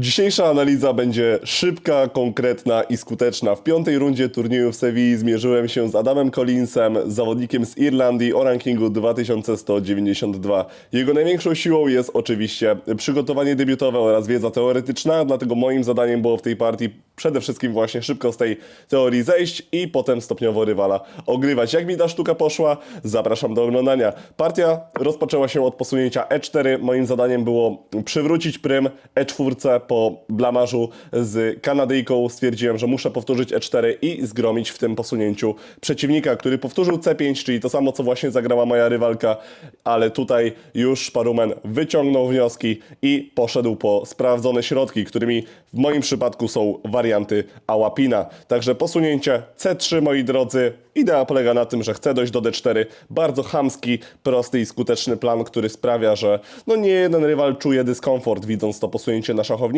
Dzisiejsza analiza będzie szybka, konkretna i skuteczna. W piątej rundzie turnieju w Sewilli zmierzyłem się z Adamem Collinsem, zawodnikiem z Irlandii o rankingu 2192. Jego największą siłą jest oczywiście przygotowanie debiutowe oraz wiedza teoretyczna, dlatego moim zadaniem było w tej partii przede wszystkim właśnie szybko z tej teorii zejść i potem stopniowo rywala ogrywać. Jak mi ta sztuka poszła? Zapraszam do oglądania. Partia rozpoczęła się od posunięcia E4. Moim zadaniem było przywrócić prym E4 po blamarzu z Kanadyjką. Stwierdziłem, że muszę powtórzyć E4 i zgromić w tym posunięciu przeciwnika, który powtórzył C5, czyli to samo, co właśnie zagrała moja rywalka, ale tutaj już Parumen wyciągnął wnioski i poszedł po sprawdzone środki, którymi w moim przypadku są warianty Ałapina. Także posunięcie C3, moi drodzy. Idea polega na tym, że chcę dojść do D4. Bardzo chamski, prosty i skuteczny plan, który sprawia, że no nie jeden rywal czuje dyskomfort widząc to posunięcie na szachownicy.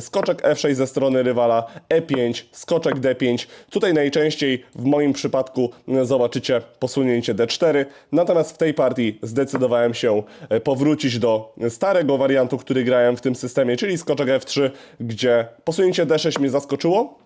Skoczek F6 ze strony rywala, E5, skoczek D5. Tutaj najczęściej w moim przypadku zobaczycie posunięcie D4. Natomiast w tej partii zdecydowałem się e, powrócić do starego wariantu, który grałem w tym systemie, czyli skoczek F3, gdzie posunięcie D6 mnie zaskoczyło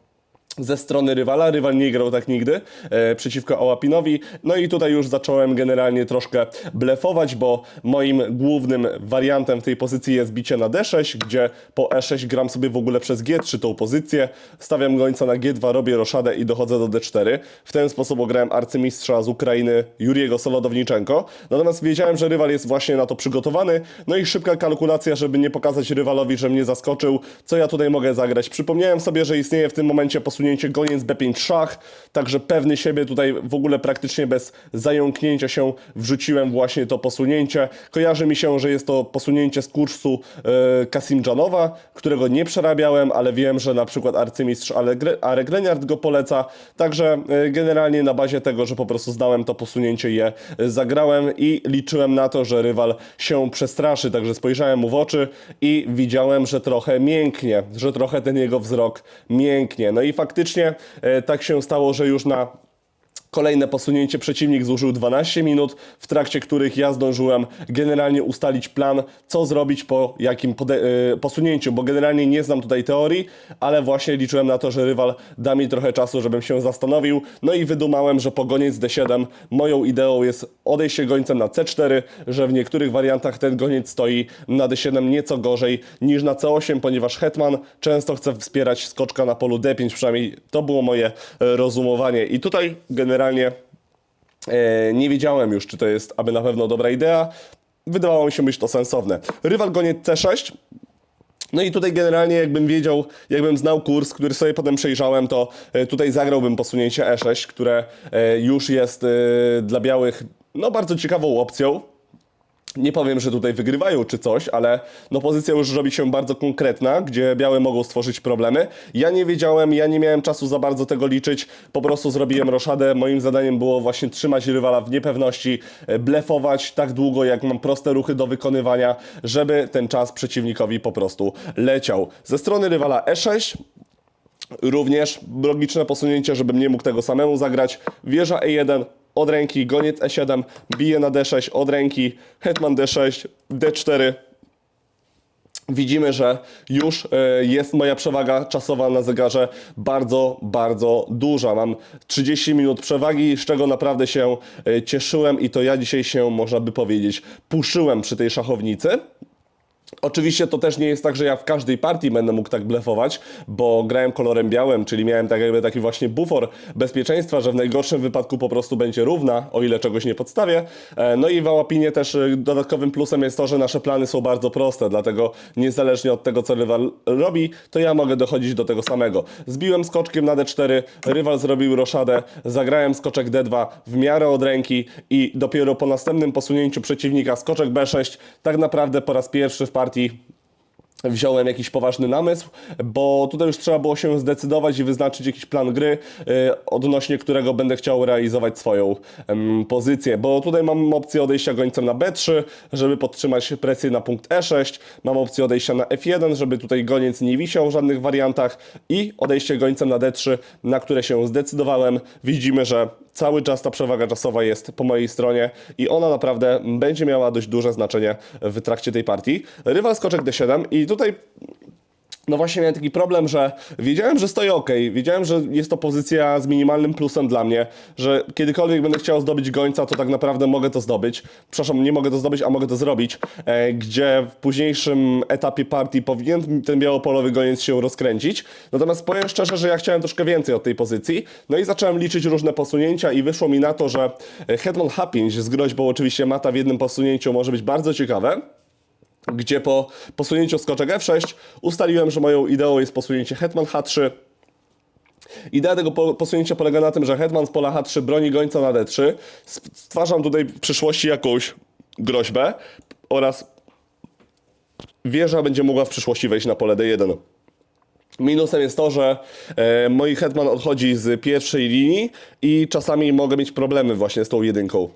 ze strony rywala. Rywal nie grał tak nigdy e, przeciwko Ołapinowi. No i tutaj już zacząłem generalnie troszkę blefować, bo moim głównym wariantem w tej pozycji jest bicie na D6, gdzie po E6 gram sobie w ogóle przez G3 tą pozycję. Stawiam gońca na G2, robię roszadę i dochodzę do D4. W ten sposób ograłem arcymistrza z Ukrainy Juriego Solodowniczenko. Natomiast wiedziałem, że rywal jest właśnie na to przygotowany. No i szybka kalkulacja, żeby nie pokazać rywalowi, że mnie zaskoczył, co ja tutaj mogę zagrać. Przypomniałem sobie, że istnieje w tym momencie posunięcie goniec B5 szach, także pewny siebie tutaj w ogóle praktycznie bez zająknięcia się wrzuciłem właśnie to posunięcie. Kojarzy mi się, że jest to posunięcie z kursu e, Kasimdzhanowa, którego nie przerabiałem, ale wiem, że na przykład arcymistrz Leniart go poleca, także e, generalnie na bazie tego, że po prostu zdałem to posunięcie je e, zagrałem i liczyłem na to, że rywal się przestraszy, także spojrzałem mu w oczy i widziałem, że trochę mięknie, że trochę ten jego wzrok mięknie. No i faktycznie e, tak się stało, że już na Kolejne posunięcie przeciwnik zużył 12 minut, w trakcie których ja zdążyłem generalnie ustalić plan, co zrobić po jakim y, posunięciu, bo generalnie nie znam tutaj teorii, ale właśnie liczyłem na to, że rywal da mi trochę czasu, żebym się zastanowił. No i wydumałem, że po goniec D7 moją ideą jest odejście gońcem na C4, że w niektórych wariantach ten goniec stoi na D7 nieco gorzej niż na C8, ponieważ hetman często chce wspierać skoczka na polu D5, przynajmniej to było moje e, rozumowanie. I tutaj generalnie E, nie wiedziałem już, czy to jest aby na pewno dobra idea. Wydawało mi się być to sensowne. Rywal goniec C6. No i tutaj generalnie jakbym wiedział, jakbym znał kurs, który sobie potem przejrzałem, to e, tutaj zagrałbym posunięcie E6, które e, już jest dla białych no bardzo ciekawą opcją. Nie powiem, że tutaj wygrywają czy coś, ale no pozycja już robi się bardzo konkretna, gdzie białe mogą stworzyć problemy. Ja nie wiedziałem, ja nie miałem czasu za bardzo tego liczyć, po prostu zrobiłem roszadę. Moim zadaniem było właśnie trzymać rywala w niepewności, e, blefować tak długo, jak mam proste ruchy do wykonywania, żeby ten czas przeciwnikowi po prostu leciał. Ze strony rywala E6 Również logiczne posunięcie, żebym nie mógł tego samemu zagrać. Wieża E1 od ręki, goniec E7, bije na D6 od ręki, hetman D6, D4. Widzimy, że już e, jest moja przewaga czasowa na zegarze bardzo, bardzo duża. Mam 30 minut przewagi, z czego naprawdę się e, cieszyłem i to ja dzisiaj się, można by powiedzieć, puszyłem przy tej szachownicy. Oczywiście to też nie jest tak, że ja w każdej partii będę mógł tak blefować, bo grałem kolorem białym, czyli miałem tak jakby taki właśnie bufor bezpieczeństwa, że w najgorszym wypadku po prostu będzie równa, o ile czegoś nie podstawię. E, No i w Łapinie też e, dodatkowym plusem jest to, że nasze plany są bardzo proste, dlatego niezależnie od tego, co rywal robi, to ja mogę dochodzić do tego samego. Zbiłem skoczkiem na D4, rywal zrobił roszadę, zagrałem skoczek D2 w miarę od ręki i dopiero po następnym posunięciu przeciwnika skoczek B6 tak naprawdę po raz pierwszy w partii wziąłem jakiś poważny namysł, bo tutaj już trzeba było się zdecydować i wyznaczyć jakiś plan gry, y, odnośnie którego będę chciał realizować swoją pozycję, bo tutaj mam opcję odejścia gońcem na B3, żeby podtrzymać presję na punkt E6, mam opcję odejścia na F1, żeby tutaj goniec nie wisiał w żadnych wariantach i odejście gońcem na D3, na które się zdecydowałem. Widzimy, że cały czas ta przewaga czasowa jest po mojej stronie i ona naprawdę będzie miała dość duże znaczenie w trakcie tej partii. Rywal skoczek D7 i tutaj no właśnie miałem taki problem, że wiedziałem, że stoi ok, wiedziałem, że jest to pozycja z minimalnym plusem dla mnie, że kiedykolwiek będę chciał zdobyć gońca, to tak naprawdę mogę to zdobyć. Przepraszam, nie mogę to zdobyć, a mogę to zrobić, e, gdzie w późniejszym etapie partii powinien ten białopolowy goniec się rozkręcić. Natomiast powiem szczerze, że ja chciałem troszkę więcej od tej pozycji, no i zacząłem liczyć różne posunięcia i wyszło mi na to, że e, Hetman H5 z groźbą oczywiście mata w jednym posunięciu może być bardzo ciekawe gdzie po posunięciu skoczek F6 ustaliłem, że moją ideą jest posunięcie hetman H3. Idea tego po- posunięcia polega na tym, że hetman z pola H3 broni gońca na D3. Sp- Stwarzam tutaj w przyszłości jakąś groźbę oraz wieża będzie mogła w przyszłości wejść na pole D1. Minusem jest to, że e, mój hetman odchodzi z pierwszej linii i czasami mogę mieć problemy właśnie z tą jedynką.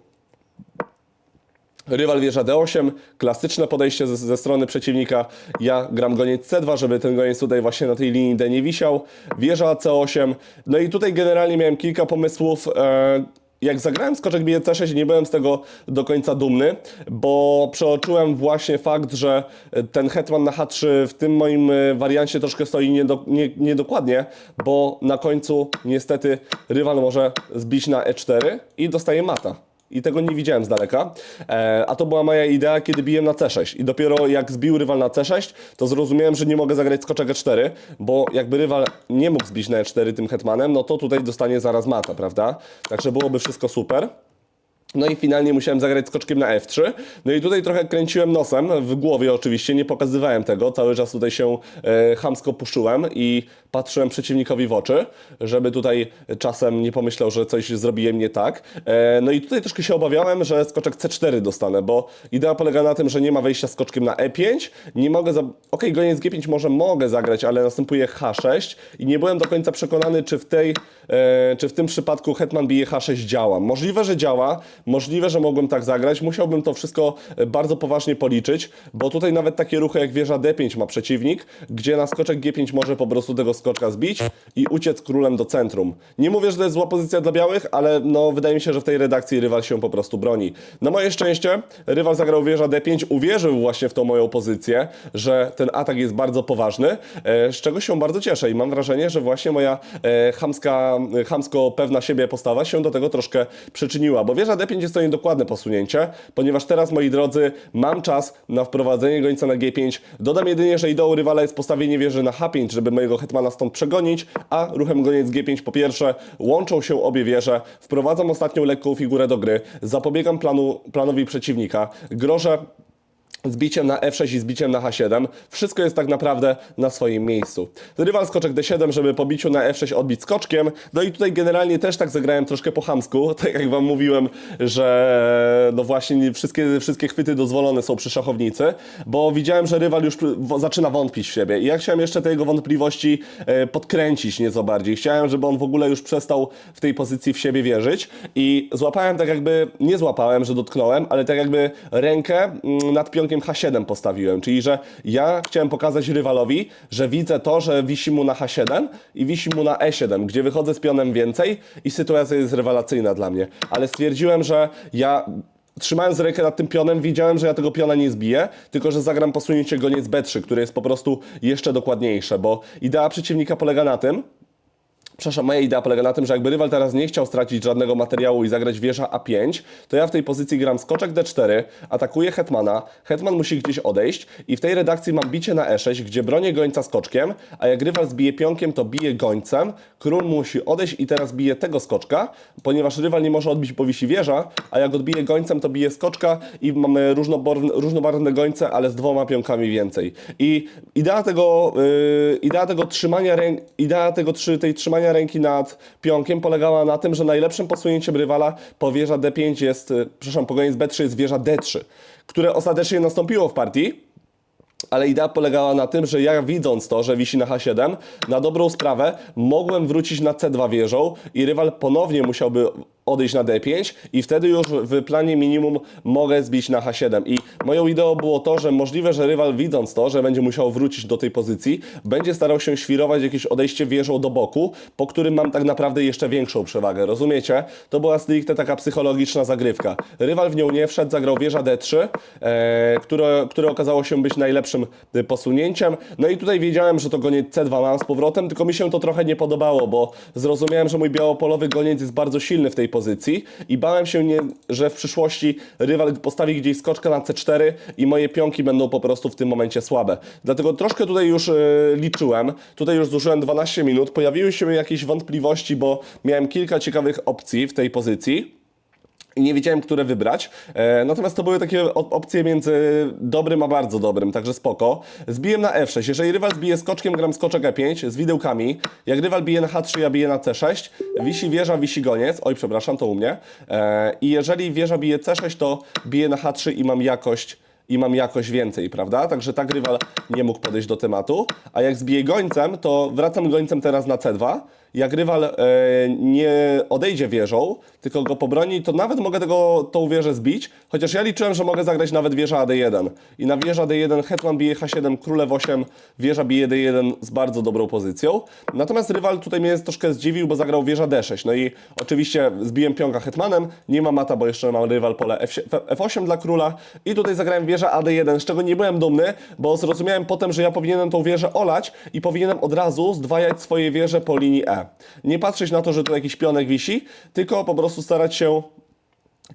Rywal wieża D8, klasyczne podejście ze, ze strony przeciwnika. Ja gram goniec C2, żeby ten goniec tutaj właśnie na tej linii D nie wisiał. Wieża C8. No i tutaj generalnie miałem kilka pomysłów. E, jak zagrałem skoczek bije C6, nie byłem z tego do końca dumny, bo przeoczyłem właśnie fakt, że ten hetman na H3 w tym moim e, wariancie troszkę stoi niedo, nie, niedokładnie, bo na końcu niestety rywal może zbić na E4 i dostaje mata. I tego nie widziałem z daleka. E, a to była moja idea, kiedy biłem na C6. I dopiero jak zbił rywal na C6, to zrozumiałem, że nie mogę zagrać skoczek E4, bo jakby rywal nie mógł zbić na E4 tym hetmanem, no to tutaj dostanie zaraz mata, prawda? Także byłoby wszystko super. No i finalnie musiałem zagrać skoczkiem na F3. No i tutaj trochę kręciłem nosem, w głowie oczywiście, nie pokazywałem tego. Cały czas tutaj się e, chamsko puszyłem i patrzyłem przeciwnikowi w oczy, żeby tutaj czasem nie pomyślał, że coś zrobiłem nie tak. E, no i tutaj troszkę się obawiałem, że skoczek C4 dostanę, bo idea polega na tym, że nie ma wejścia skoczkiem na E5. Nie mogę za... Okej, goniec G5 może mogę zagrać, ale następuje H6 i nie byłem do końca przekonany, czy w tej, e, czy w tym przypadku hetman bije H6 działa. Możliwe, że działa, możliwe, że mogłem tak zagrać. Musiałbym to wszystko e, bardzo poważnie policzyć, bo tutaj nawet takie ruchy jak wieża D5 ma przeciwnik, gdzie na skoczek G5 może po prostu tego skoczka zbić i uciec królem do centrum. Nie mówię, że to jest zła pozycja dla białych, ale no wydaje mi się, że w tej redakcji rywal się po prostu broni. Na moje szczęście rywal zagrał wieża D5, uwierzył właśnie w tą moją pozycję, że ten atak jest bardzo poważny, e, z czego się bardzo cieszę i mam wrażenie, że właśnie moja e, chamska, chamsko pewna siebie postawa się do tego troszkę przyczyniła, bo wieża D5 jest to niedokładne posunięcie, ponieważ teraz, moi drodzy, mam czas na wprowadzenie gońca na G5. Dodam jedynie, że ideą rywala jest postawienie wieży na H5, żeby mojego hetmana stąd przegonić, a ruchem goniec G5 po pierwsze łączą się obie wieże, wprowadzam ostatnią lekką figurę do gry, zapobiegam planu, planowi przeciwnika, grożę zbiciem na F6 i zbiciem na H7. Wszystko jest tak naprawdę na swoim miejscu. Rywal skoczek D7, żeby po biciu na F6 odbić skoczkiem. No i tutaj generalnie też tak zagrałem troszkę po chamsku. Tak jak wam mówiłem, że no właśnie nie- wszystkie, wszystkie chwyty dozwolone są przy szachownicy, bo widziałem, że rywal już zaczyna wątpić w siebie. I ja chciałem jeszcze te jego wątpliwości e, podkręcić nieco bardziej. Chciałem, żeby on w ogóle już przestał w tej pozycji w siebie wierzyć i złapałem tak jakby, nie złapałem, że dotknąłem, ale tak jakby rękę mm, nad pionkiem H7 postawiłem, czyli że ja chciałem pokazać rywalowi, że widzę to, że wisi mu na H7 i wisi mu na E7, gdzie wychodzę z pionem więcej i sytuacja jest rewelacyjna dla mnie. Ale stwierdziłem, że ja trzymając rękę nad tym pionem, widziałem, że ja tego piona nie zbiję, tylko że zagram posunięcie goniec B3, które jest po prostu jeszcze dokładniejsze, bo idea przeciwnika polega na tym, Przepraszam, moja idea polega na tym, że jakby rywal teraz nie chciał stracić żadnego materiału i zagrać wieża A5, to ja w tej pozycji gram skoczek D4, atakuję hetmana, hetman musi gdzieś odejść i w tej redakcji mam bicie na E6, gdzie bronię gońca skoczkiem, a jak rywal zbije pionkiem, to bije gońcem, król musi odejść i teraz bije tego skoczka, ponieważ rywal nie może odbić, bo wisi wieża, a jak odbije gońcem, to bije skoczka i mamy różnobarwne, gońce, ale z dwoma pionkami więcej. I idea tego, yy, idea tego trzymania idea tego tej trzymania ręki nad pionkiem polegała na tym, że najlepszym posunięciem rywala po wieża D5 jest, yy, przepraszam, po goniec B3 jest wieża D3, które ostatecznie nastąpiło w partii, ale idea polegała na tym, że ja widząc to, że wisi na H7, na dobrą sprawę mogłem wrócić na C2 wieżą i rywal ponownie musiałby odejść na D5 i wtedy już w planie minimum mogę zbić na H7 i moją ideą było to, że możliwe, że rywal widząc to, że będzie musiał wrócić do tej pozycji, będzie starał się świrować jakieś odejście wieżą do boku, po którym mam tak naprawdę jeszcze większą przewagę. Rozumiecie? To była stricte taka psychologiczna zagrywka. Rywal w nią nie wszedł, zagrał wieża D3, e, które, które okazało się być najlepszym posunięciem. No i tutaj wiedziałem, że to goniec C2 mam z powrotem, tylko mi się to trochę nie podobało, bo zrozumiałem, że mój białopolowy goniec jest bardzo silny w tej pozycji i bałem się, nie, że w przyszłości rywal postawi gdzieś skoczkę na C4 i moje pionki będą po prostu w tym momencie słabe. Dlatego troszkę tutaj już e, liczyłem, tutaj już zużyłem 12 minut, pojawiły się jakieś wątpliwości, bo miałem kilka ciekawych opcji w tej pozycji i nie wiedziałem, które wybrać. E, natomiast to były takie op- opcje między dobrym a bardzo dobrym, także spoko. Zbiłem na F6. Jeżeli rywal zbije skoczkiem, gram skoczek E5 z widełkami. Jak rywal bije na H3, ja biję na C6. Wisi wieża, wisi goniec. Oj, przepraszam, to u mnie. E, I jeżeli wieża bije C6, to bije na H3 i mam jakość i mam jakoś więcej, prawda? Także tak rywal nie mógł podejść do tematu. A jak zbiję gońcem, to wracam gońcem teraz na C2. Jak rywal e, nie odejdzie wieżą, tylko go pobroni, to nawet mogę tego, tą wieżę zbić. Chociaż ja liczyłem, że mogę zagrać nawet wieża AD1. I na wieża D1 hetman bije H7, królew 8, wieża bije D1 z bardzo dobrą pozycją. Natomiast rywal tutaj mnie troszkę zdziwił, bo zagrał wieża D6. No i oczywiście zbiłem pionka hetmanem, nie ma mata, bo jeszcze mam rywal pole F, F8 dla króla. I tutaj zagrałem wieża AD1, z czego nie byłem dumny, bo zrozumiałem potem, że ja powinienem tą wieżę olać i powinienem od razu zdwajać swoje wieże po linii E. Nie patrzeć na to, że tu jakiś pionek wisi, tylko po prostu starać się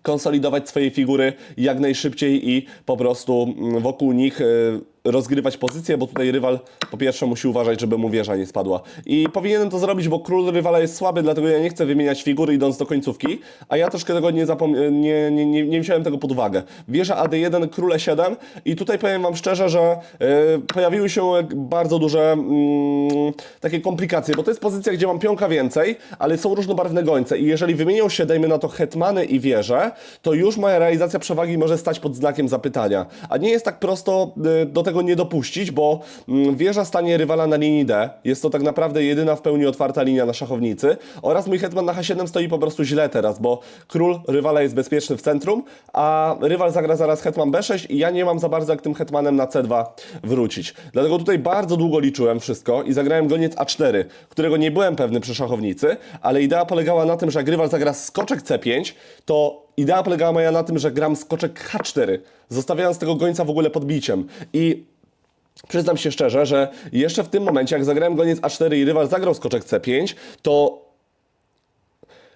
konsolidować swoje figury jak najszybciej i po prostu mm, wokół nich y, rozgrywać pozycję, bo tutaj rywal po pierwsze musi uważać, żeby mu wieża nie spadła. I powinienem to zrobić, bo król rywala jest słaby, dlatego ja nie chcę wymieniać figury idąc do końcówki, a ja troszkę tego nie, zapom- nie, nie, nie, nie wziąłem tego pod uwagę. Wieża AD1, król E7 i tutaj powiem wam szczerze, że y, pojawiły się bardzo duże mm, takie komplikacje, bo to jest pozycja, gdzie mam pionka więcej, ale są różnobarwne gońce i jeżeli wymienią się, dajmy na to hetmany i wieże, to już moja realizacja przewagi może stać pod znakiem zapytania. A nie jest tak prosto y, do tego nie dopuścić, bo mm, wieża stanie rywala na linii D. Jest to tak naprawdę jedyna w pełni otwarta linia na szachownicy oraz mój hetman na H7 stoi po prostu źle teraz, bo król rywala jest bezpieczny w centrum, a rywal zagra zaraz hetman B6 i ja nie mam za bardzo jak tym hetmanem na C2 wrócić. Dlatego tutaj bardzo długo liczyłem wszystko i zagrałem goniec A4, którego nie byłem pewny przy szachownicy, ale idea polegała na tym, że jak rywal zagra skoczek C5, to idea polegała moja na tym, że gram skoczek H4, zostawiając tego gońca w ogóle podbiciem. I Przyznam się szczerze, że jeszcze w tym momencie, jak zagrałem goniec A4 i rywal zagrał skoczek C5, to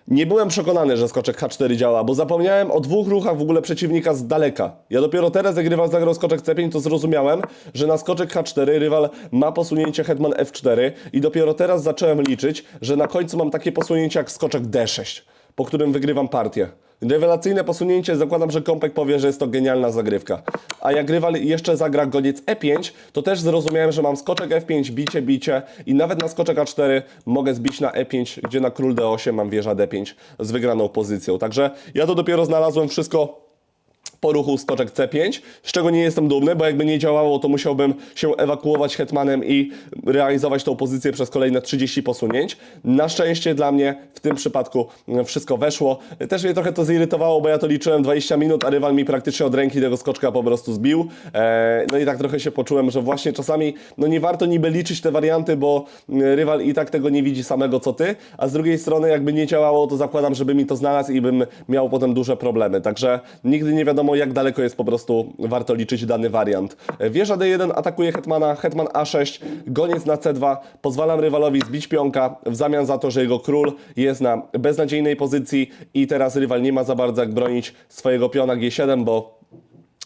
nie byłem przekonany, że skoczek H4 działa, bo zapomniałem o dwóch ruchach w ogóle przeciwnika z daleka. Ja dopiero teraz, jak rywal zagrał skoczek C5, to zrozumiałem, że na skoczek H4 rywal ma posunięcie hetman F4 i dopiero teraz zacząłem liczyć, że na końcu mam takie posunięcie jak skoczek D6, po którym wygrywam partię. Rewelacyjne posunięcie, zakładam, że Kompek powie, że jest to genialna zagrywka. A jak rywal jeszcze zagra goniec E5, to też zrozumiałem, że mam skoczek F5, bicie, bicie i nawet na skoczek A4 mogę zbić na E5, gdzie na król D8 mam wieża D5 z wygraną pozycją. Także ja to dopiero znalazłem wszystko po ruchu skoczek C5, z czego nie jestem dumny, bo jakby nie działało, to musiałbym się ewakuować hetmanem i realizować tą pozycję przez kolejne 30 posunięć. Na szczęście dla mnie w tym przypadku mm, wszystko weszło. Też mnie trochę to zirytowało, bo ja to liczyłem 20 minut, a rywal mi praktycznie od ręki tego skoczka po prostu zbił. Eee, no i tak trochę się poczułem, że właśnie czasami no nie warto niby liczyć te warianty, bo mm, rywal i tak tego nie widzi samego co ty, a z drugiej strony jakby nie działało, to zakładam, żeby mi to znalazł i bym miał potem duże problemy. Także nigdy nie wiadomo jak daleko jest po prostu warto liczyć dany wariant. Wieża D1 atakuje hetmana, hetman A6, goniec na C2, pozwalam rywalowi zbić pionka w zamian za to, że jego król jest na beznadziejnej pozycji i teraz rywal nie ma za bardzo jak bronić swojego piona G7, bo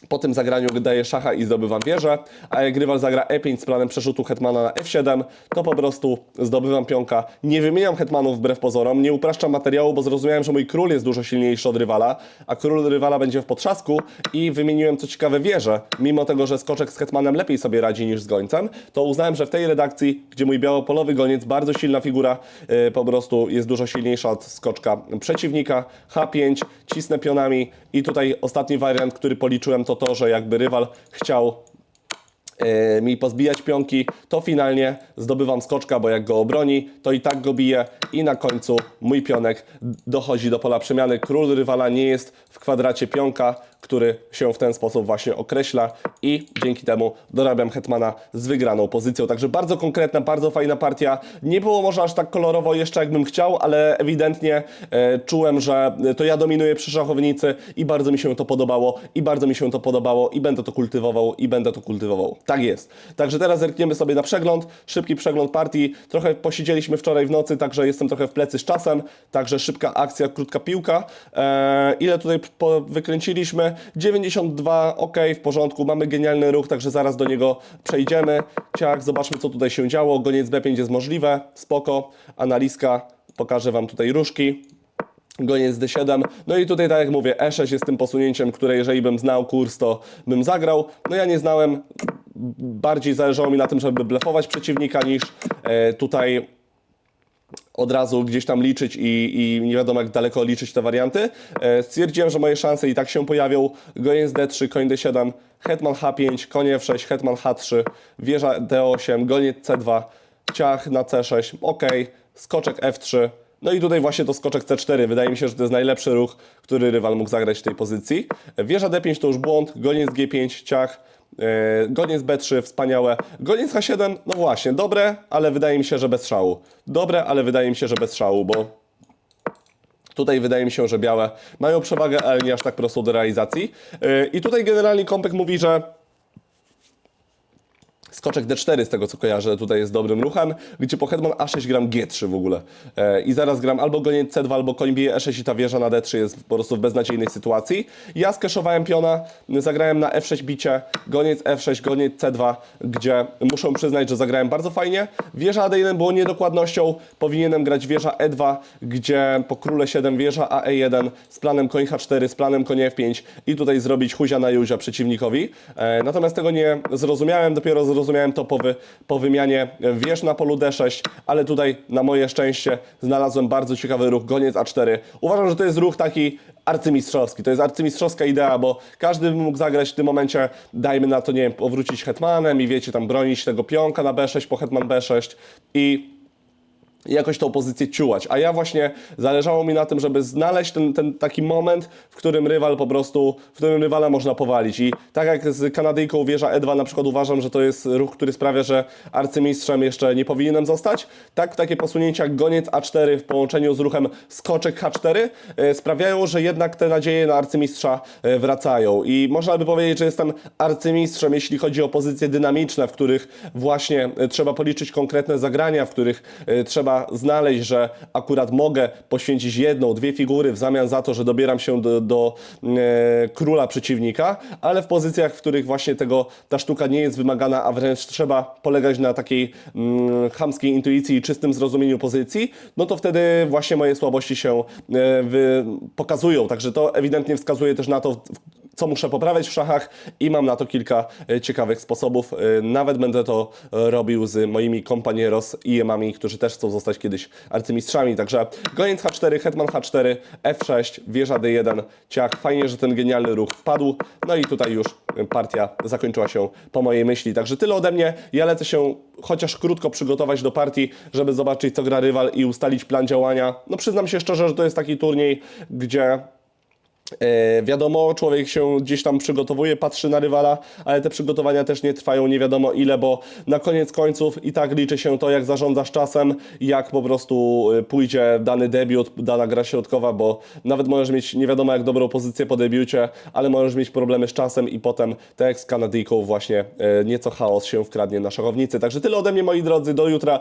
po tym zagraniu daję szacha i zdobywam wieżę, a jak rywal zagra E5 z planem przerzutu hetmana na F7, to po prostu zdobywam pionka. Nie wymieniam hetmanów wbrew pozorom, nie upraszczam materiału, bo zrozumiałem, że mój król jest dużo silniejszy od rywala, a król rywala będzie w potrzasku i wymieniłem co ciekawe wieżę. Mimo tego, że skoczek z hetmanem lepiej sobie radzi niż z gońcem, to uznałem, że w tej redakcji, gdzie mój białopolowy goniec, bardzo silna figura, yy, po prostu jest dużo silniejsza od skoczka przeciwnika. H5, cisnę pionami i tutaj ostatni wariant, który policzyłem, to to, że jakby rywal chciał e, mi pozbijać pionki, to finalnie zdobywam skoczka, bo jak go obroni, to i tak go bije i na końcu mój pionek dochodzi do pola przemiany. Król rywala nie jest w kwadracie pionka, który się w ten sposób właśnie określa i dzięki temu dorabiam hetmana z wygraną pozycją. Także bardzo konkretna, bardzo fajna partia. Nie było może aż tak kolorowo jeszcze jakbym chciał, ale ewidentnie e, czułem, że to ja dominuję przy szachownicy i bardzo mi się to podobało i bardzo mi się to podobało i będę to kultywował i będę to kultywował. Tak jest. Także teraz zerkniemy sobie na przegląd, szybki przegląd partii. Trochę posiedzieliśmy wczoraj w nocy, także jestem trochę w plecy z czasem, także szybka akcja, krótka piłka. E, ile tutaj po, wykręciliśmy? 92, ok, w porządku, mamy genialny ruch, także zaraz do niego przejdziemy. Ciach, zobaczmy co tutaj się działo. Goniec B5 jest możliwe, spoko. Analizka, pokażę Wam tutaj różki. Goniec D7. No i tutaj, tak jak mówię, E6 jest tym posunięciem, które jeżeli bym znał kurs, to bym zagrał. No ja nie znałem, bardziej zależało mi na tym, żeby blefować przeciwnika, niż e, tutaj od razu gdzieś tam liczyć i, i nie wiadomo jak daleko liczyć te warianty. E, stwierdziłem, że moje szanse i tak się pojawią. Goniec D3, koń D7, hetman H5, koń F6, hetman H3, wieża D8, goniec C2, ciach na C6, ok, skoczek F3. No i tutaj właśnie to skoczek C4. Wydaje mi się, że to jest najlepszy ruch, który rywal mógł zagrać w tej pozycji. Wieża D5 to już błąd, goniec G5, ciach, goniec B3, wspaniałe. Goniec H7, no właśnie, dobre, ale wydaje mi się, że bez szału. Dobre, ale wydaje mi się, że bez szału, bo Tutaj wydaje mi się, że białe mają przewagę, ale nie aż tak prostą do realizacji. Yy, I tutaj generalnie Kompek mówi, że skoczek D4 z tego co kojarzę tutaj jest dobrym ruchem, gdzie po hetman A6 gram G3 w ogóle. E, I zaraz gram albo goniec C2, albo koń bije E6 i ta wieża na D3 jest po prostu w beznadziejnej sytuacji. Ja skeszowałem piona, zagrałem na F6 bicie, goniec F6, goniec C2, gdzie muszę przyznać, że zagrałem bardzo fajnie. Wieża AD1 było niedokładnością, powinienem grać wieża E2, gdzie po króle 7 wieża AE1 z planem koń H4, z planem koń F5 i tutaj zrobić huzia na juzia przeciwnikowi. E, natomiast tego nie zrozumiałem, dopiero zrozumiałem to po, wy, po wymianie wież na polu D6, ale tutaj na moje szczęście znalazłem bardzo ciekawy ruch goniec A4. Uważam, że to jest ruch taki arcymistrzowski, to jest arcymistrzowska idea, bo każdy mógł zagrać w tym momencie, dajmy na to, nie wiem, powrócić hetmanem i wiecie, tam bronić tego pionka na B6 po hetman B6 i jakoś tą pozycję ciułać. A ja właśnie zależało mi na tym, żeby znaleźć ten, ten taki moment, w którym rywal po prostu, w którym rywala można powalić. I tak jak z Kanadyjką wieża E2 na przykład uważam, że to jest ruch, który sprawia, że arcymistrzem jeszcze nie powinienem zostać, tak takie posunięcia goniec A4 w połączeniu z ruchem skoczek H4 e, sprawiają, że jednak te nadzieje na arcymistrza e, wracają. I można by powiedzieć, że jestem arcymistrzem, jeśli chodzi o pozycje dynamiczne, w których właśnie e, trzeba policzyć konkretne zagrania, w których e, trzeba znaleźć, że akurat mogę poświęcić jedną, dwie figury w zamian za to, że dobieram się do, do e, króla przeciwnika, ale w pozycjach, w których właśnie tego, ta sztuka nie jest wymagana, a wręcz trzeba polegać na takiej mm, chamskiej intuicji i czystym zrozumieniu pozycji, no to wtedy właśnie moje słabości się e, wy, pokazują. Także to ewidentnie wskazuje też na to, co muszę poprawiać w szachach i mam na to kilka e, ciekawych sposobów. E, Nawet będę to e, robił z moimi companieros i emami, którzy też chcą zostać kiedyś arcymistrzami. Także goniec H4, hetman H4, F6, wieża D1, ciach. Fajnie, że ten genialny ruch wpadł. No i tutaj już partia zakończyła się po mojej myśli. Także tyle ode mnie. Ja lecę się chociaż krótko przygotować do partii, żeby zobaczyć co gra rywal i ustalić plan działania. No przyznam się szczerze, że to jest taki turniej, gdzie E, wiadomo, człowiek się gdzieś tam przygotowuje, patrzy na rywala, ale te przygotowania też nie trwają nie wiadomo ile, bo na koniec końców i tak liczy się to, jak zarządzasz czasem, jak po prostu e, pójdzie dany debiut, dana gra środkowa, bo nawet możesz mieć nie wiadomo jak dobrą pozycję po debiucie, ale możesz mieć problemy z czasem i potem, tak jak z Kanadyjką, właśnie e, nieco chaos się wkradnie na szachownicy. Także tyle ode mnie, moi drodzy, do jutra.